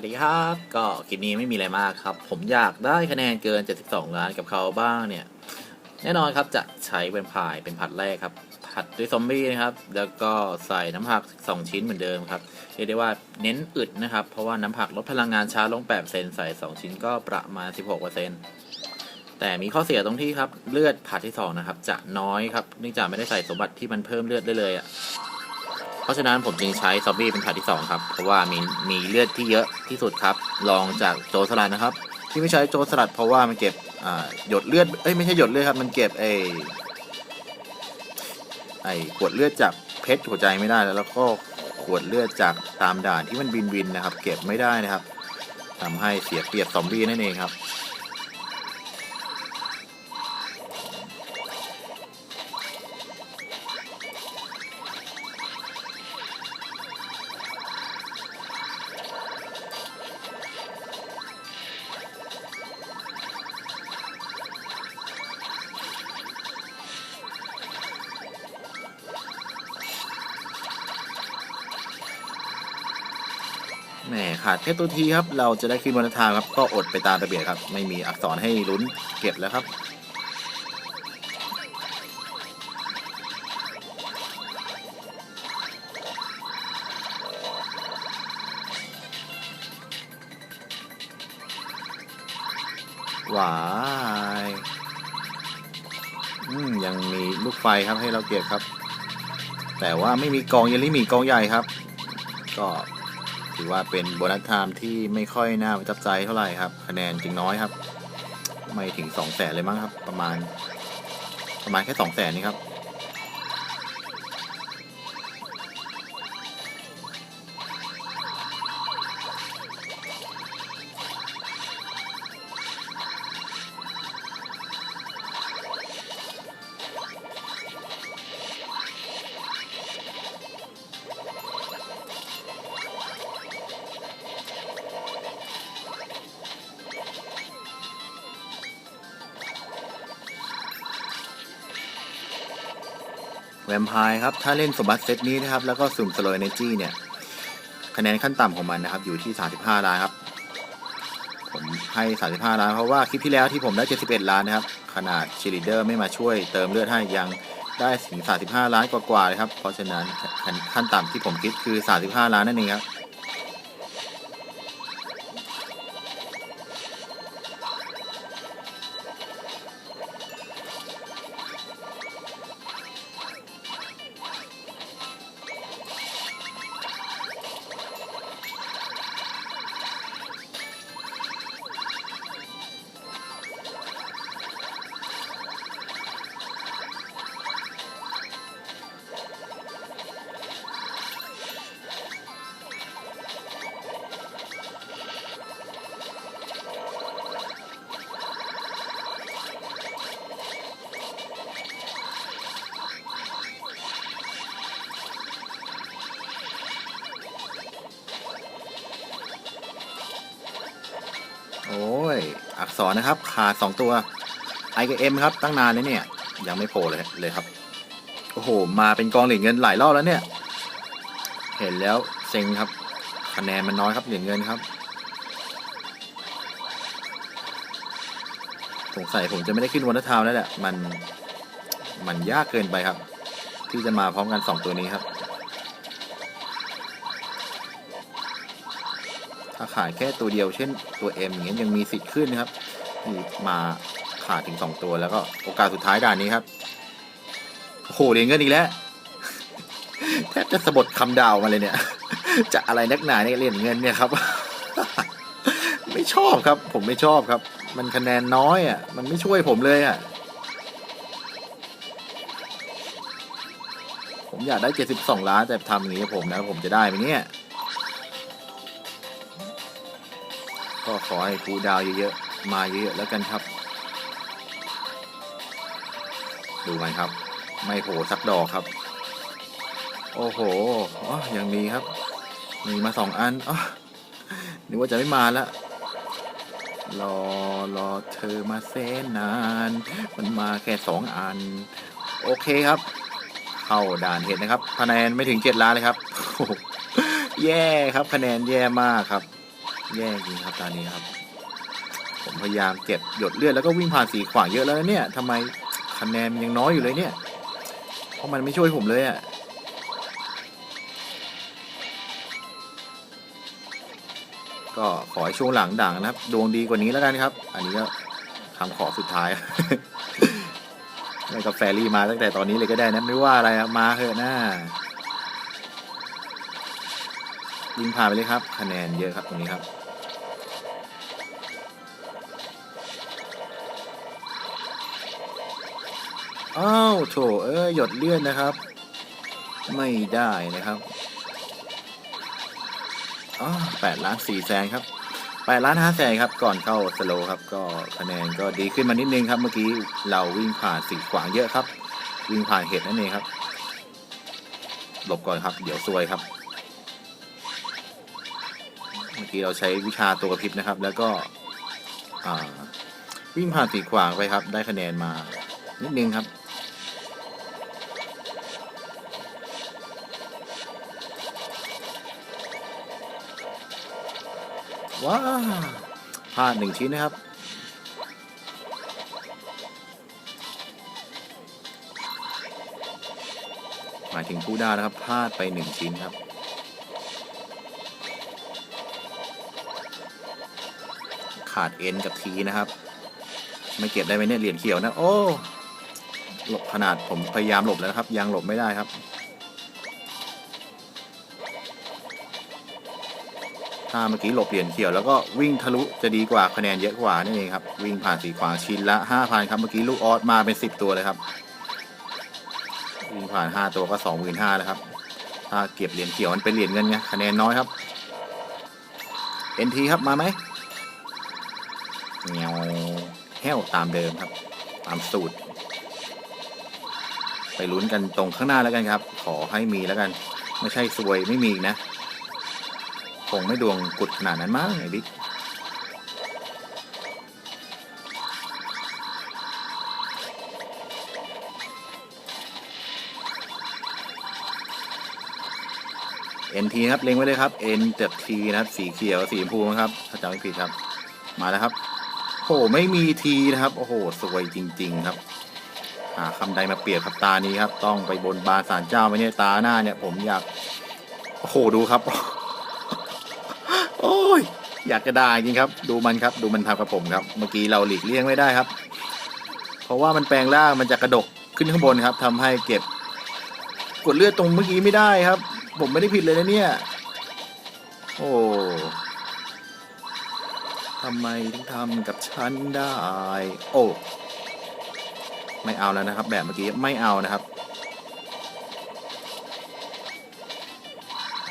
วัสดีครับ ก็คลิปนี้ไม่มีอะไรมากครับ ผมอยากได้คะแนนเกิน 72 ล้านกับเขาบ้างเนี่ย แน่นอนครับจะใช้เป็นพายเป็นผัดแรกครับ ผัดด้วยซอมบี้นะครับ แล้วก็ใส่น้ำผัก 2 ชิ้นเหมือนเดิมครับ เรียกได้ว่าเน้นอึดนะครับ เพราะว่าน้ำผักลดพลังงานช้าลง8เซนใส่ 2 ชิ้นก็ประมาณ 16แต่มีข้อเสียตรงที่ครับ เลือดผัดที่ 2 นะครับ จะน้อยครับ เนื่องจากไม่ได้ใส่สมบัติที่มันเพิ่มเลือดได้เลยอะ ราะฉะนั้นผมจึงใช้ซอมบี้เป็นผัดที่ 2 ครับ เพราะว่ามีมีเลือดที่เยอะที่สุดครับรองจากโจรสลัดนะครับ ที่ไม่ใช้โจรสลัดเพราะว่ามันเก็บหยดเลือดเอ้ยไม่ใช่หยดเลือดครับมันเก็บไอไอขวดเลือดจากเพชรหัวใจไม่ได้แล้วแล้วก็ขวดเลือดจากตามด่านที่มันบินวินนะครับ เก็บไม่ได้นะครับทำให้เสียเปรียบซอมบี้นั่นเองครับ ขาดแค่ตัวทีครับ เราจะได้ขึ้นบนทางครับ ก็อดไปตามระเบียบครับ ไม่มีอักษรให้ลุ้นเก็บแล้วครับ หวายอืมยังมีลูกไฟครับให้เราเก็บครับ แต่ว่าไม่มีกองเยลลี่มีกองใหญ่ครับ ก็ ถือว่าเป็นโบนัสไทม์ที่ไม่ค่อยน่าประทับใจเท่าไหร่ครับ คะแนนจึงน้อยครับ ไม่ถึงสองแสนเลยมั้งครับ ประมาณ ประมาณแค่สองแสนนี่ครับ มไพร์ครับ ถ้าเล่นสมบัติเซตนี้นะครับ แล้วก็สุ่มสโล w เนจีเนี่ย คะแนนขั้นต่ำของมันนะครับ อยู่ที่ 35 ล้านครับ ผมให้ 35 ล้าน เพราะว่าคลิปที่แล้วที่ผมได้ 71 ล้านนะครับ ขนาดชีลิเดอร์ไม่มาช่วยเติมเลือดให้ยังได้ถึง 35 ล้านกว่าๆเลยครับ เพราะฉะนั้นขั้นต่ำที่ผมคิดคือ 35 ล้านนั่นเองครับ อักษรนะครับ ขาดสองตัว I กับ M ครับ ตั้งนานเลยเนี่ย ยังไม่โผล่เลยเลยครับ โอ้โห มาเป็นกองเหรียญเงินหลายรอบแล้วเนี่ย เห็นแล้วเซ็งครับ คะแนนมันน้อยครับเหรียญเงินครับ สงสัยผมจะไม่ได้ขึ้นวันทาวน์แล้วแหละ มัน มันยากเกินไปครับ ที่จะมาพร้อมกันสองตัวนี้ครับ ถ้าขายแค่ตัวเดียวเช่นตัว M อย่างเงี้ยยังมีสิทธิ์ขึ้นนะครับ นี่มาขาดถึงสองตัวแล้วก็โอกาสสุดท้ายด่านนี้ครับโอ้โหเหรียญเงินอีกแล้วแทบจะสะบดคำดาวมาเลยเนี่ย จะอะไรนักหนาเนี่ยเหรียญเงินเนี่ยครับ ไม่ชอบครับ ผมไม่ชอบครับ มันคะแนนน้อยอะ มันไม่ช่วยผมเลยอะ ผมอยากได้เจ็ดสิบสองล้านแต่ทำอย่างนี้ผมนะ ผมจะได้ไหมเนี่ย ก็ขอให้ครูดาวเยอะๆ มาเยอะแล้วกันครับ ดูมันครับ ไม่โผล่สักดอกครับ โอ้โหอ๋อยังมีครับ มีมาสองอันอ๋อนึกว่าจะไม่มาล้วรอรอเธอมาเซนนาน มันมาแค่สองอัน โอเคครับ เข้าด่านเห็นนะครับ คะแนนไม่ถึงเจ็ดล้านเลยครับโหแย่ครับคะแนนแย่มากครับ แย่จริงครับตอนนี้ครับ ผมพยายามเก็บหยดเลือดแล้วก็วิ่งผ่านสีขวางเยอะแล้วเนี่ยทำไมคะแนนยังน้อยอยู่เลยเนี่ย เพราะมันไม่ช่วยผมเลยอะ่ะก็ขอให้ช่วงหลังดังนะครับดวงดีกว่านี้แล้วกันครับ อันนี้ก็คำขอสุดท้ายไม่ก็แฟรี่มาตั้งแต่ตอนนี้เลยก็ได้นะไม่ว่าอะไรมาเถอะน้ายิงผ่านไปเลยครับ คะแนนเยอะครับตรงนี้ครับ อ้าวโถเอ้ยหยดเลื่อนนะครับ ไม่ได้นะครับอ๋อแปดล้านสี่แสนครับแปดล้านห้าแสนครับ ก่อนเข้าสโลว์ครับ ก็คะแนนก็ดีขึ้นมานิดนึงครับ เมื่อกี้เราวิ่งผ่านสีขวางเยอะครับ วิ่งผ่านเห็ดนั่นเองครับ หลบก่อนครับ เดี๋ยวซวยครับ เมื่อกี้เราใช้วิชาตัวกระพริบนะครับ แล้วก็วิ่งผ่านสีขวางไปครับ ได้คะแนนมานิดนึงครับ ว้าพลาดหนึ่งชิ้นนะครับ หมายถึงผู้ได้นะครับพลาดไปหนึ่งชิ้นครับขาดเอ็นกับทีนะครับ ไม่เก็บได้ไหมเนี่ยเหรียญเขียวนะ โอ้หลบขนาดผมพยายามหลบแล้วครับ ยังหลบไม่ได้ครับ ถ้าเมื่อกี้หลบเหรียญเขียวแล้วก็วิ่งทะลุจะดีกว่าคะแนนเยอะกว่านั่นเองครับ วิ่งผ่านสีขวางชิ้นละห้าพันครับเมื่อกี้ลูกออสมาเป็นสิบตัวเลยครับ วิ่งผ่านห้าตัวก็สองหมื่นห้าแล้วครับ ถ้าเก็บเหรียญเขียวมันเป็นเหรียญเงินไงคะแนนน้อยครับเอ็นทีครับมาไหมเงาแห้วตามเดิมครับ ตามสูตร ไปลุ้นกันตรงข้างหน้าแล้วกันครับ ขอให้มีแล้วกัน ไม่ใช่ซวยไม่มีนะ คงไม่ดวงกุดขนาดนั้นมั้งไอ้บิ๊กเอ็นทีครับเล็งไว้เลยครับเอ็นเต็ทีนะครับสีเขียวสีชมพูนะครับถ้าจำไม่ผิดครับ มาแล้วครับโอ้โหไม่มีทีนะครับ โอ้โหสวยจริง ๆ ครับหาคำใดมาเปรียบกับตานี้ครับ ต้องไปบนบานสารเจ้าไหมเนี่ยตาหน้าเนี่ยผมอยาก โอ้โหดูครับ โอ้ย อยากจะได้จริงครับ ดูมันครับ ดูมันทำกับผมครับ เมื่อกี้เราหลีกเลี่ยงไม่ได้ครับ เพราะว่ามันแปลงร่างมันจะกระดกขึ้นข้างบนครับทำให้เก็บ กดเลือดตรงเมื่อกี้ไม่ได้ครับ ผมไม่ได้ผิดเลยนะเนี่ย โอ้ทำไมถึงทำกับฉันได้ โอ้ไม่เอาแล้วนะครับ แบบเมื่อกี้ไม่เอานะครับ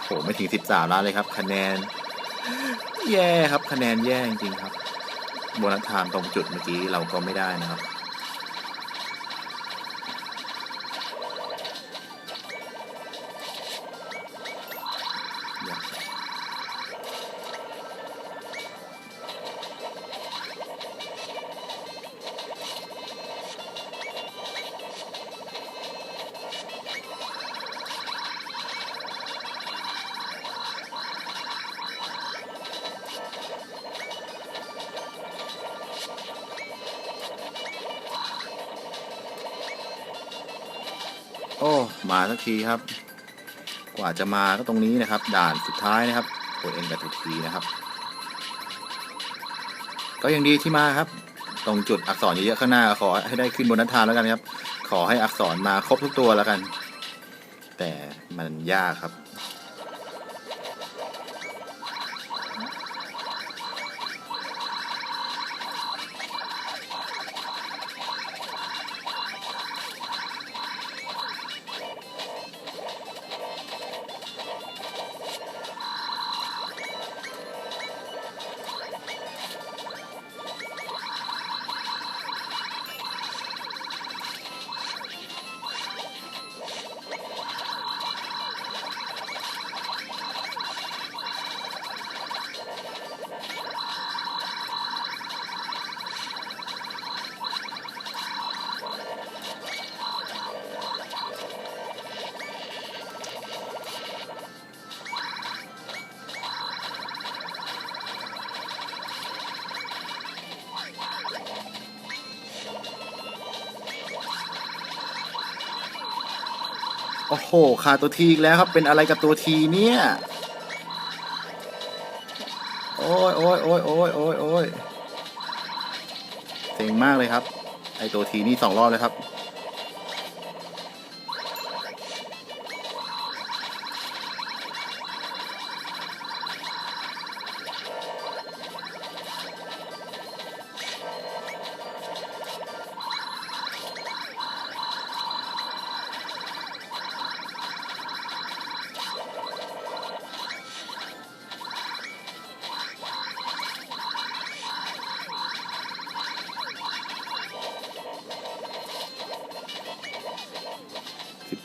โหไม่ถึงสิบสามล้านเลยครับ คะแนน แย่ครับคะแนนแย่จริงๆครับ โบนัสไทม์ตรงจุดเมื่อกี้เราก็ไม่ได้นะครับ ทีครับ กว่าจะมาก็ตรงนี้นะครับ ด่านสุดท้ายนะครับกดเอ็นกับทุกทีนะครับ ก็ยังดีที่มาครับ ตรงจุดอักษรเยอะๆข้างหน้าขอให้ได้ขึ้นบนนัทานแล้วกันครับ ขอให้อักษรมาครบทุกตัวแล้วกัน แต่มันยากครับ โอ้โหขาดตัวทีอีกแล้วครับเป็นอะไรกับตัวทีเนี่ยโอ้ยโอ้ยโอ้ยโอ้ยโอ้ยโอ้ยเจ๋งมากเลยครับ ไอตัวทีนี่สองรอบเลยครับ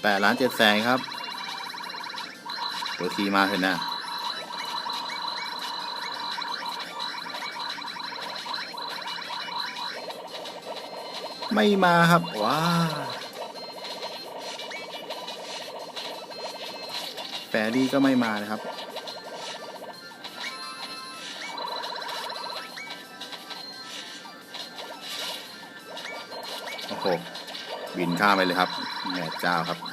แปดล้านเจ็ดแสนครับ ตัวทีมาเถอะนะไม่มาครับว้าแฟรี่ก็ไม่มานะครับ โอ้โห บินข้ามไปเลยครับแม่เจ้าครับ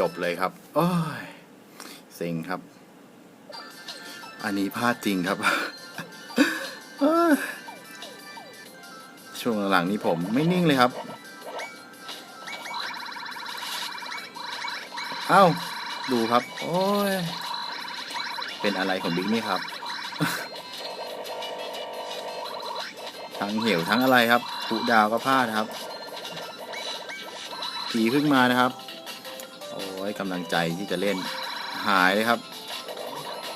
จบเลยครับโอ้ยเซ็งครับ อันนี้พลาดจริงครับ ช่วงหลังนี้ผมไม่นิ่งเลยครับ เอ้า ดูครับ โอ้ย เป็นอะไรของบิ๊กนี่ครับ ทั้งเหวทั้งอะไรครับผูดาวก็พลาดครับผีเพิ่งมานะครับ อ้ยกำลังใจที่จะเล่นหายเลยครับ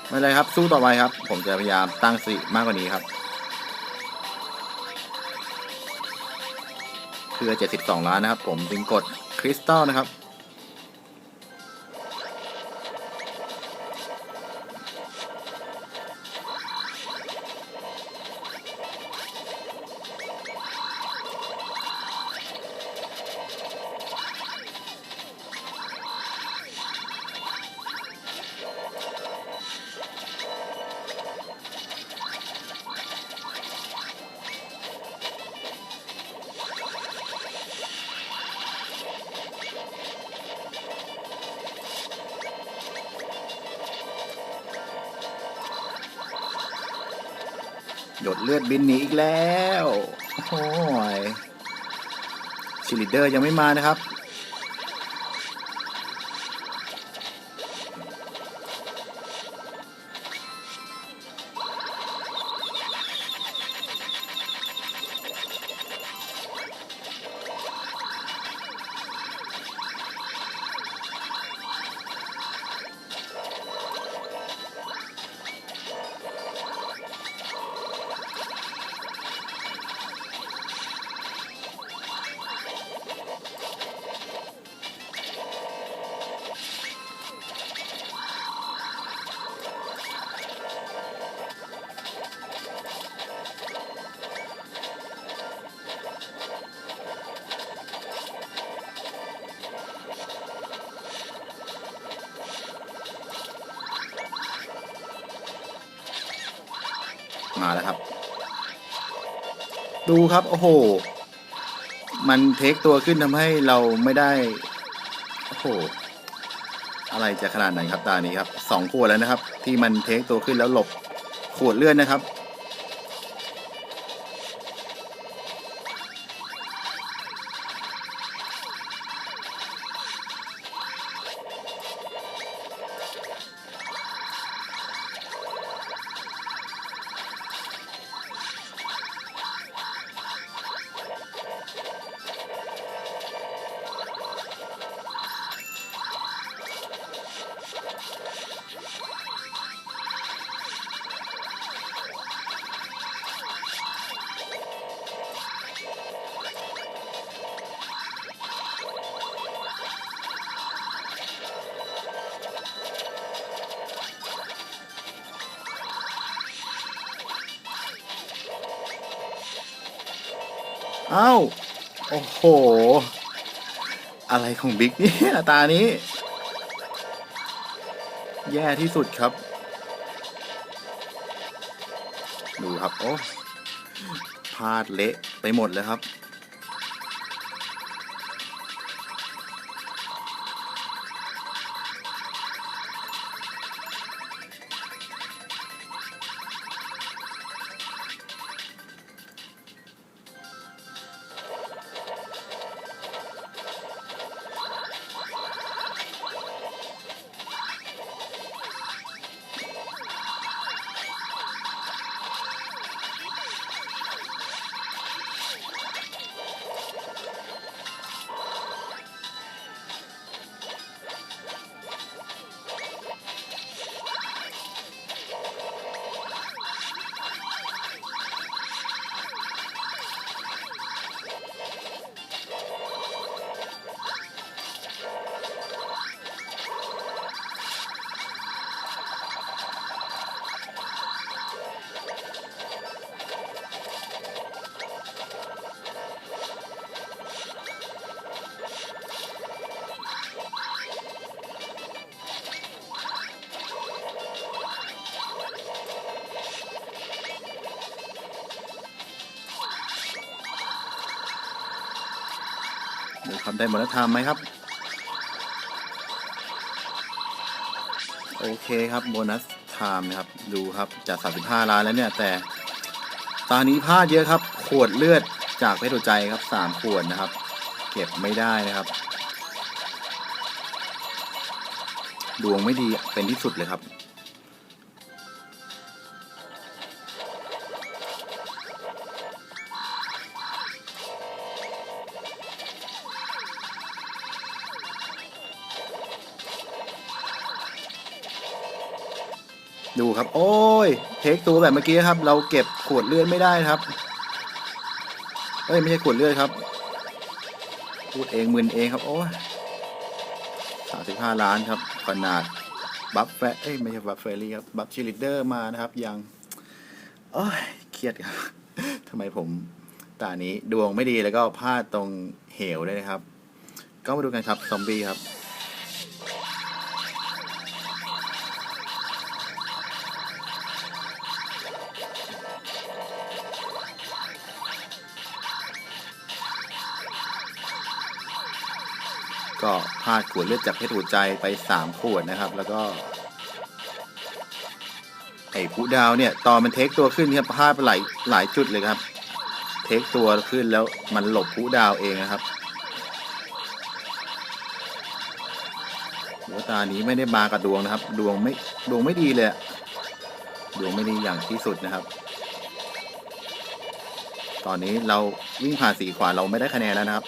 ไม่เป็นไรครับสู้ต่อไปครับ ผมจะพยายามตั้งสติมากกว่านี้ครับ เพื่อ 72 ล้านนะครับ ผมจึงกดคริสตัลนะครับ หยดเลือดบินหนีอีกแล้ว โอ้ยชิลิเดอร์ยังไม่มานะครับ มาแล้วครับ ดูครับ โอ้โห มันเทคตัวขึ้นทำให้เราไม่ได้ โอ้โห อะไรจะขนาดไหนครับตานี้ครับสองขวดแล้วนะครับ ที่มันเทคตัวขึ้นแล้วหลบขวดเลื่อนนะครับ อ้าโอ้โห อะไรของบิ๊กเนี่ยตานี้ แย่ที่สุดครับ ดูครับ โอ้พลาดเละไปหมดเลยครับ ดูครับได้หมดแล้วทำไหมครับ โอเคครับโบนัสไทม์นะครับ ดูครับจาก 35 ล้านแล้วเนี่ย แต่ตอนนี้พลาดเยอะครับ ขวดเลือดจากเพชรใจครับ 3 ขวดนะครับ เก็บไม่ได้นะครับ ดวงไม่ดีเป็นที่สุดเลยครับ ดูครับ โอ้ยเทคตัวแบบเมื่อกี้ครับ เราเก็บขวดเลือดไม่ได้ครับเอ้ยไม่ใช่ขวดเลือดครับ พูดเองมึนเองครับ โอ้ยสามสิบห้าล้านครับขนาดบัฟแฟเอ้ยไม่ใช่บัฟเฟอรี่ครับบัฟชิลิเดอร์มานะครับ ยังโอ้ยเครียดครับทำไมผมตานี้ดวงไม่ดีแล้วก็พลาดตรงเหวด้วยนะครับ ก็มาดูกันครับ ซอมบี้ครับ ก็พาดขวดเลือดจากเพชรหัวใจไปสามขวดนะครับ แล้วก็ ไอ้ผู้ดาวเนี่ยตอนมันเทคตัวขึ้นครับพลาดไปหลายหลายจุดเลยครับ เทคตัวขึ้นแล้วมันหลบผู้ดาวเองนะครับหัวตานี้ไม่ได้มากับดวงนะครับ ดวงไม่ดวงไม่ดีเลยดวงไม่ดีอย่างที่สุดนะครับ ตอนนี้เราวิ่งผ่านสีขวาเราไม่ได้คะแนนแล้วนะครับ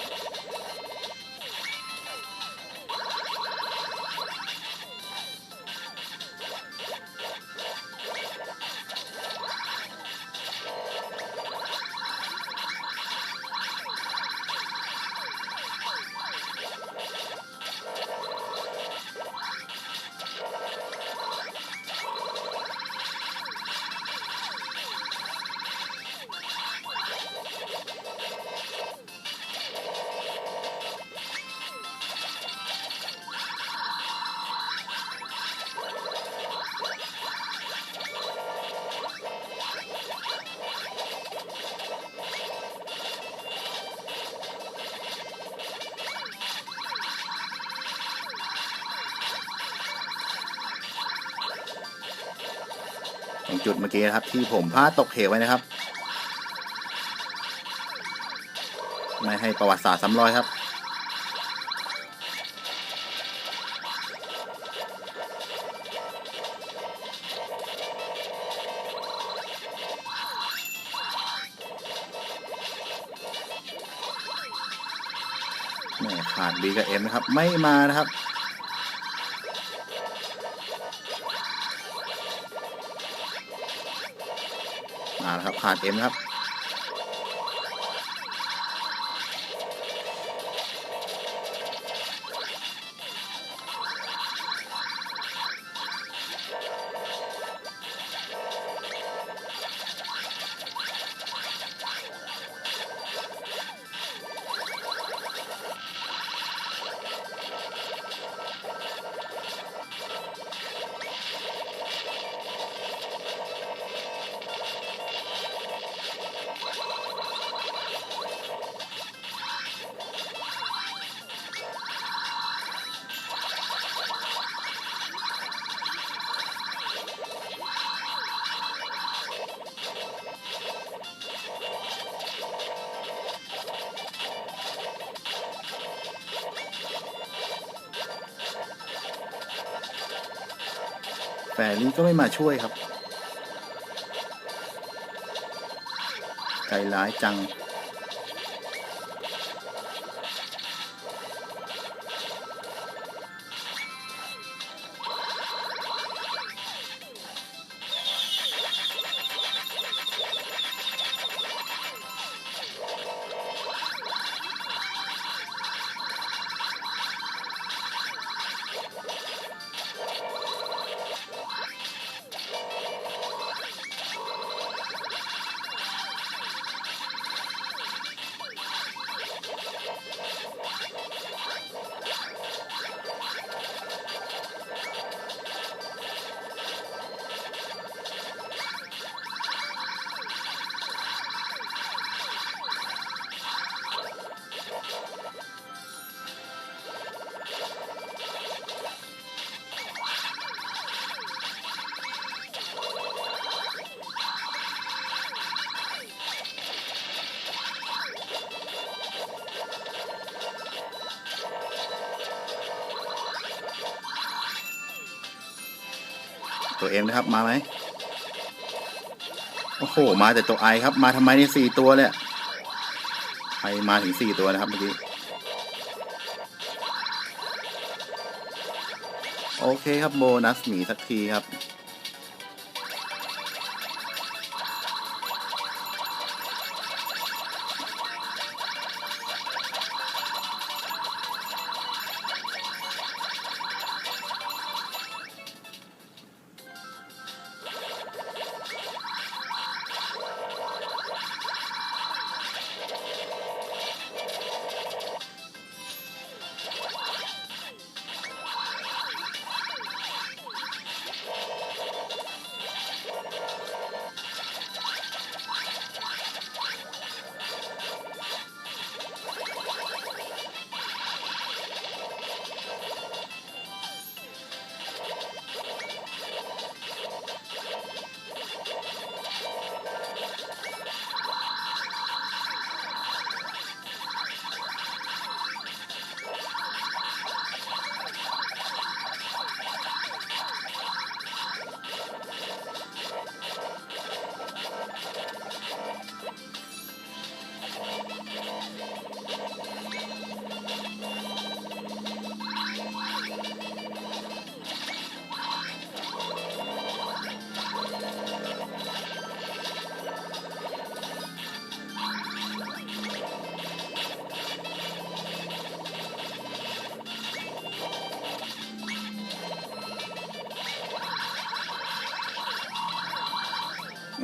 จุดเมื่อกี้นะครับ ที่ผมพลาดตกเหวไว้นะครับ ไม่ให้ประวัติศาสตร์ซ้ำรอยครับแหม่ขาดบีกับเอ็มนะครับ ไม่มานะครับ มาแล้วครับผ่านเอ็มครับ แฟรี่ก็ไม่มาช่วยครับ ใจร้ายจัง ตัวเองนะครับ มาไหมโอ้โห มาแต่ตัวไอครับ มาทำไมในสี่ตัวเลยไอมาถึงสี่ตัวนะครับเมื่อกี้ โอเคครับโบนัสหมีสักทีครับ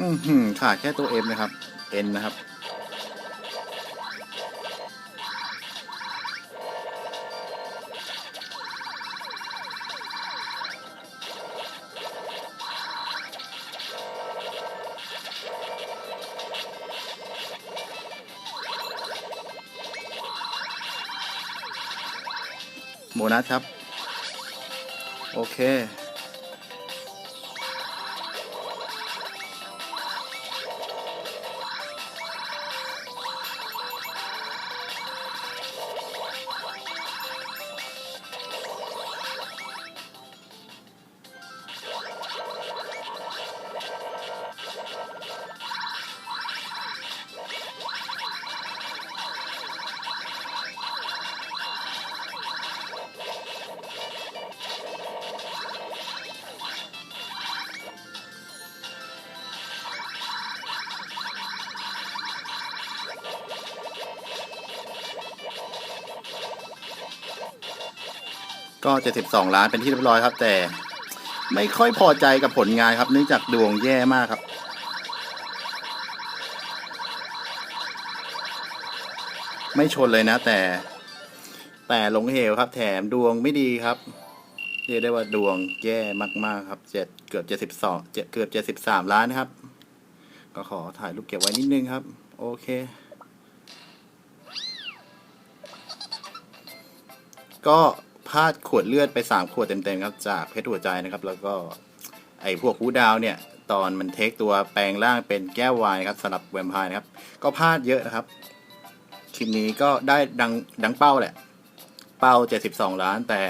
อือหือขาดแค่ตัวเอ็มนะครับเอ็นนะครับ โบนัสครับ โอเค ก็ 72 ล้านเป็นที่เรียบร้อยครับ แต่ไม่ค่อยพอใจกับผลงานครับ เนื่องจากดวงแย่มากครับ ไม่ชนเลยนะ แต่ แต่ลงเหวครับ แถมดวงไม่ดีครับเรียกได้ว่าดวงแย่มาก ๆ ครับเจ็ดเกือบ72เจ็ดเกือบ73ล้านนะครับ ก็ขอถ่ายรูปเก็บไว้นิดนึงครับ โอเค ก็ พลาดขวดเลือดไปสามขวดเต็มๆครับจากเพชรหัวใจนะครับ แล้วก็ไอ้พวกฮูดาวเนี่ย ตอนมันเทคตัวแปลงร่างเป็นแก้ววายครับสำหรับแวมไพร์นะครับ ก็พลาดเยอะนะครับ คลิปนี้ก็ได้ดังดังเป้าแหละ เป้า 72 ล้านแต่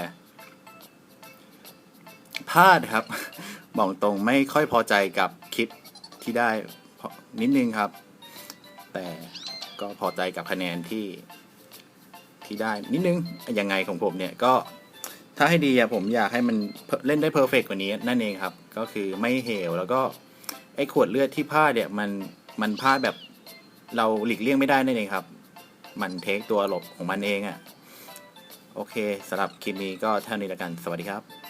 พลาดครับบอกตรงไม่ค่อยพอใจกับคลิปที่ได้นิดนึงครับ แต่ก็พอใจกับคะแนนที่ ที่ได้นิดนึงยังไงของผมเนี่ยก็ถ้าให้ดีอะผมอยากให้มันเล่นได้เพอร์เฟกกว่านี้นั่นเองครับ ก็คือไม่เหวแล้วก็ไอ้ขวดเลือดที่พลาดเนี่ยมันมันพลาดแบบเราหลีกเลี่ยงไม่ได้นั่นเองครับ มันเทคตัวหลบของมันเองอะโอเคสำหรับคลิปนี้ก็เท่านี้แล้วกันสวัสดีครับ